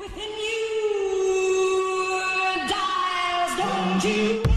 Within you dies, don't you?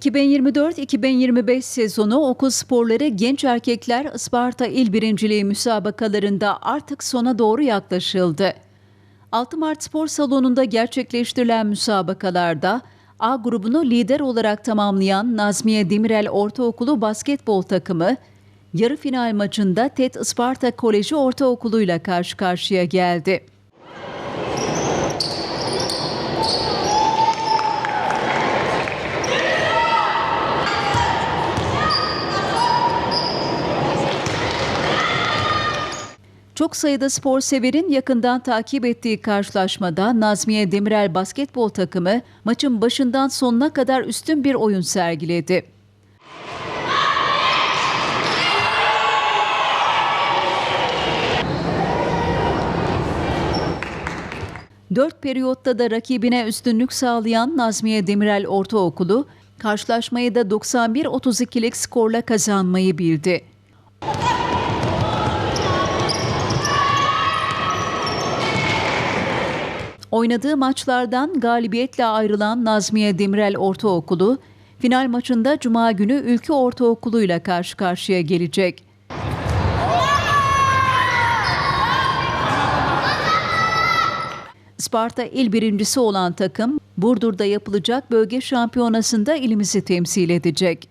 2024-2025 sezonu okul sporları genç erkekler Isparta İl Birinciliği müsabakalarında artık sona doğru yaklaşıldı. 6 Mart Spor Salonu'nda gerçekleştirilen müsabakalarda A grubunu lider olarak tamamlayan Nazmiye Demirel Ortaokulu basketbol takımı yarı final maçında TED Isparta Koleji Ortaokulu'yla karşı karşıya geldi. Çok sayıda spor severin yakından takip ettiği karşılaşmada Nazmiye Demirel basketbol takımı maçın başından sonuna kadar üstün bir oyun sergiledi. Dört periyotta da rakibine üstünlük sağlayan Nazmiye Demirel Ortaokulu, karşılaşmayı da 91-32'lik skorla kazanmayı bildi. Oynadığı maçlardan galibiyetle ayrılan Nazmiye Demirel Ortaokulu, final maçında Cuma günü Ülkü Ortaokulu ile karşı karşıya gelecek. Sparta il birincisi olan takım, Burdur'da yapılacak bölge şampiyonasında ilimizi temsil edecek.